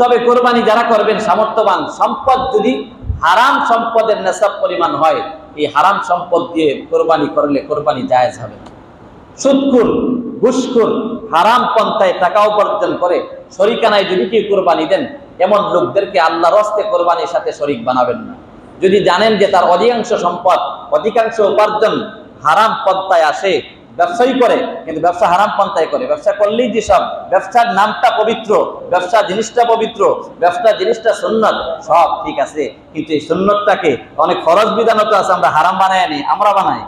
তবে কোরবানি যারা করবেন সামর্থ্যবান, সম্পদ যদি হারাম সম্পদের নেশাব পরিমাণ হয়, এই হারাম সম্পদ দিয়ে কোরবানি করলে কোরবানি জায়েজ হবে না। সুদকুর ঘুষখুর, হারাম পন্থায় টাকা উপার্জন করে শরিকানায় যদি কেউ কোরবানি দেন, এমন লোকদেরকে আল্লাহর হস্তে কোরবানির সাথে শরিক বানাবেন না যদি জানেন যে তার অধিকাংশ সম্পদ, অধিকাংশ উপার্জন হারাম পন্থায় আসে ব্যবসায়ী করে, কিন্তু ব্যবসা হারাম পন্থায় করে। ব্যবসা করলেই যেসব, ব্যবসার নামটা পবিত্র ব্যবসা জিনিসটা পবিত্র ব্যবসা জিনিসটা সুন্নত, সব ঠিক আছে। কিন্তু এই সুন্নতটাকে অনেক খরচ বিধানত আছে, আমরা হারাম বানাই আনি, আমরা বানাই।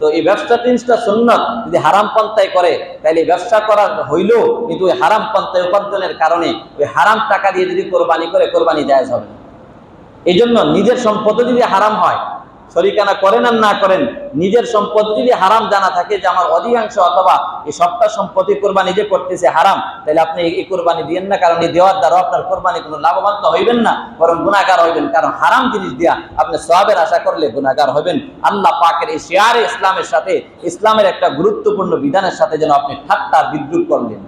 তো এই ব্যবসা জিনিসটা সুন্নত, যদি হারাম পন্থায় করে তাহলে ব্যবসা করা হইলেও কিন্তু ওই হারাম পন্থায় উপার্জনের কারণে ওই হারাম টাকা দিয়ে যদি কোরবানি করে, কোরবানি জায়েজ হবে। এই জন্য নিজের সম্পদ যদি হারাম হয় শরিকানা করেন আর না করেন, নিজের সম্পদ যদি হারাম জানা থাকে যে আমার অধিকাংশ অথবা এই সবটা সম্পত্তি কোরবানি যে করতেছে হারাম, তাহলে আপনি এই কোরবানি দিয়েন না, কারণ এই দেওয়ার দ্বারা আপনার কোরবানি কোনো লাভবান তো হইবেন না, বরং গুণাগার হইবেন। কারণ হারাম জিনিস দিয়া আপনি সবের আশা করলে গুণাগার হবেন আল্লাহ পাকের এই শেয়ারে ইসলামের সাথে, ইসলামের একটা গুরুত্বপূর্ণ বিধানের সাথে যেন আপনি ঠাট্টা বিদ্রুপ করলেন।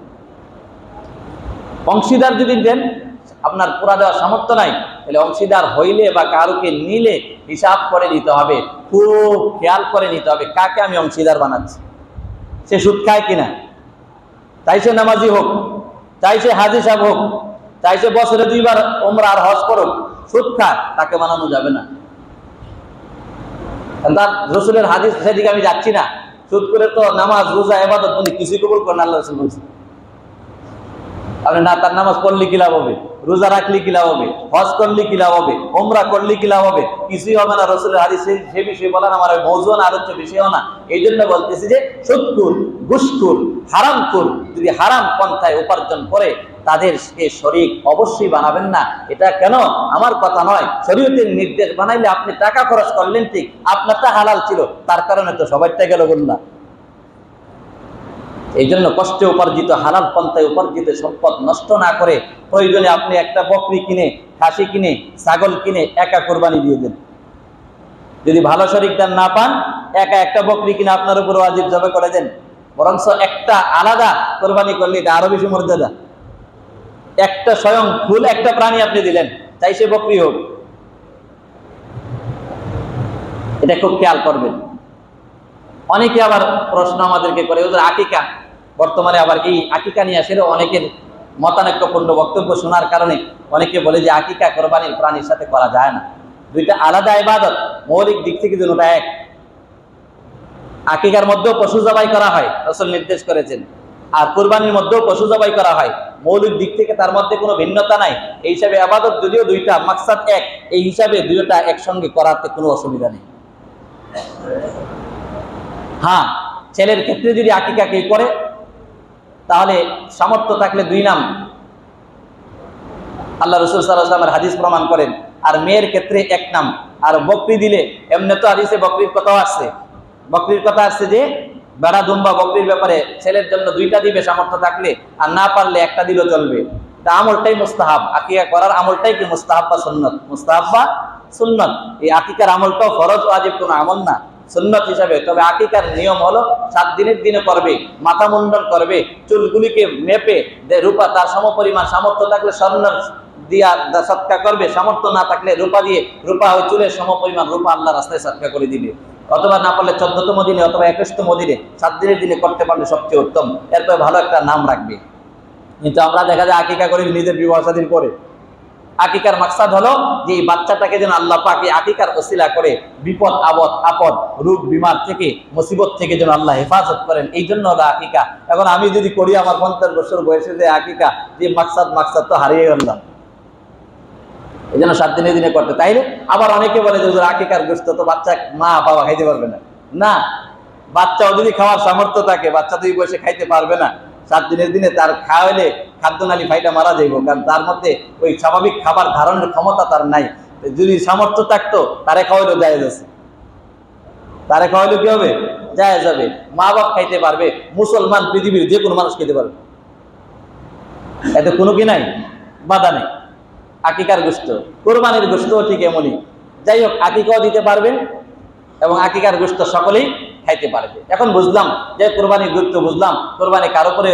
অংশীদার যদি দেন, আপনার পুরা দেওয়ার সামর্থ্য নাই তাহলে অংশীদার হইলে বা কারুকে নিলে হিসাব করে নিতে হবে, খুব খেয়াল করে নিতে হবে কাকে আমি অংশীদার বানাচ্ছি। সে সুদ খায় কিনা? তাই সে নামাজি হোক, তাই সে হাজি সাহেব হোক, তাই সে বছরে দুইবার ওমরা আর হজ করুক, সুদ খায়, তাকে বানানো যাবে না। তার রসুলের হাদিস সেদিকে আমি যাচ্ছি না। সুদ করে তো নামাজ, রোজা এবাদত বলি, কিছুই কবুল করেন আল্লাহ রসুল বলছে। আপনি না, তার নামাজ পড়লে কি লাভ হবে? রোজা রাখলে কি লাভ হবে? হজ করলে কি লাভ হবে? ওমরা করলে কি লাভ হবে? কিছুই হবে না। রসুলের হাদিস সে বিষয়ে বলার আমার ওই মৌজুয়ান আলোচ্য বিষয়ও না। এই জন্য বলতেছি যে সুদকুর ঘুষকুর হারামকুর যদি হারাম পন্থায় উপার্জন করে, তাদের সে শরিক অবশ্যই বানাবেন না। এটা কেন? আমার কথা নয়। শরীয়তের নির্দেশ বানাইলে আপনি টাকা খরচ করলেন ঠিক, আপনারটা হালাল ছিল। তার কারণে তো সবাইটা গেল বললাম এই জন্য কষ্টে উপার্জিত, হালাল পন্থায় উপার্জিত সম্পদ নষ্ট না করে প্রয়োজনে আপনি একটা বকরি কিনে, খাসি কিনে, ছাগল কিনে একা কোরবানি দিয়ে দেন। যদি ভালো শরিকদার না পান, একা একটা বকরি কিনে আপনার উপর ওয়াজিব জবে করে দেন। বরঞ্চ একটা আলাদা কোরবানি করলে এটা আরও বেশি মর্যাদা। একটা স্বয়ং ফুল একটা প্রাণী আপনি দিলেন চাই সে বকরি হোক। এটা খুব খেয়াল করবেন। অনেকে আবার প্রশ্ন আমাদেরকে করে, ওদের আকিকা? বর্তমানে আবার এই আকিকা নিয়ে আসলে অনেকের মতানৈক্যপূর্ণ বক্তব্য শোনার কারণে অনেকে বলে যে আকিকা কোরবানির প্রাণীর সাথে করা যায় না। দুইটা আলাদা ইবাদত, মৌলিক দিক থেকে দুটা এক। আকিকার মধ্যেও পশু জবাই করা হয়, রসুল নির্দেশ করেছেন। আর কোরবানির মধ্যেও পশু জবাই করা হয়। মৌলিক দিক থেকে তার মধ্যে কোনো ভিন্নতা নাই। এই হিসাবে আবাদত যদিও দুইটা, মাকসাদ এক, এই হিসাবে দুইটা একসঙ্গে করাতে কোনো অসুবিধা নেই। হ্যাঁ ছেলের ক্ষেত্রে যদি আকিকা কেউ করে তাহলে সামর্থ্য থাকলে দুই নাম। আল্লাহ রসুল সাল্লাহামের হাদিস প্রমাণ করেন, আর মেয়ের ক্ষেত্রে এক নাম। আর বকরি দিলে, এমনি তো হাদিসে বকরির কথাও আসছে। বকরির কথা আসছে যে, বেড়া দুম্বা বকরির ব্যাপারে ছেলের জন্য দুইটা দিবে সামর্থ্য থাকলে, আর না পারলে একটা দিলেও চলবে। তা আমলটাই মুস্তাহাব। আকিকা করার আমলটাই কি মুস্তাহাব বা সুন্নত? মুস্তাহাব বা সুন্নত। এই আকিকার আমলটাও ফরজ ওয়াজিব কোনো আমল না। সুন্নত হিসাবে। তবে আকিকার নিয়ম হলো সাত দিনের দিনে করবে, মাথা মুন্ডন করবে, চুলগুলিকে মেপে রূপা তার সমপরিমাণ সামর্থ্য থাকলে স্বর্ণ দিয়া সৎকা করবে, সামর্থ্য না থাকলে রূপা দিয়ে রূপা ওই চুলের সমপরিমাণ রূপা আল্লাহ রাস্তায় সৎকা করে দিবে। অথবা না পারলে চোদ্দতম দিনে অথবা একুশতম দিনে সাত দিনের দিনে করতে পারলে সবচেয়ে উত্তম। এরপরে ভালো একটা নাম রাখবে। কিন্তু আমরা দেখা যায় আকিকা করি নিজের বিবাহ স্বাধীন করে আকিকার মাকসাদ হলো যে এই বাচ্চাটাকে যেন আল্লাহ পাক এই আকিকার ওসিলা করে বিপদ, আপদ আপদ, রোগ, বিমার থেকে, মুসিবত থেকে যেন আল্লাহ হেফাজত করেন। এই জন্য হলো আকিকা। এখন আমি যদি করি, আমার পঞ্চাশ বছর বয়সে যে আকিকা, যে মাকসাদ মাকসাদ তো হারিয়ে গেলাম। এই জন্য সাত দিনে দিনে করতে। তাইলে আবার অনেকে বলে যে আকিকার গোস্ত তো বাচ্চা মা বাবা খাইতে পারবে না। না, বাচ্চাও যদি খাওয়ার সামর্থ্য থাকে, বাচ্চা দুই বয়সে খাইতে পারবে না। সাত দিনের দিনে তার খাওয়াইলে খাদ্যনালী ফাইটা মারা যাইব, কারণ তার মধ্যে ওই স্বাভাবিক খাবার ধারণের ক্ষমতা তার নাই। যদি সামর্থ্য থাকতো, তারে খাওয়াইলেও যায় আছে। তারে খাওয়াইলেও কি হবে? যায় যাবে মা বাপ খাইতে পারবে, মুসলমান পৃথিবীর যে কোনো মানুষ খেতে পারবে। এতে কোনো কি নাই? বাধা নেই। আকিকার গোস্ত কোরবানির গোস্তও ঠিক এমনই। যাই হোক, আকিকাও দিতে পারবেন এবং আকিকার গোস্ত সকলেই খাইতে পারবে। এখন বুঝলাম যে কোরবানির গুরুত্ব বুঝলাম। কোরবানি কারও করে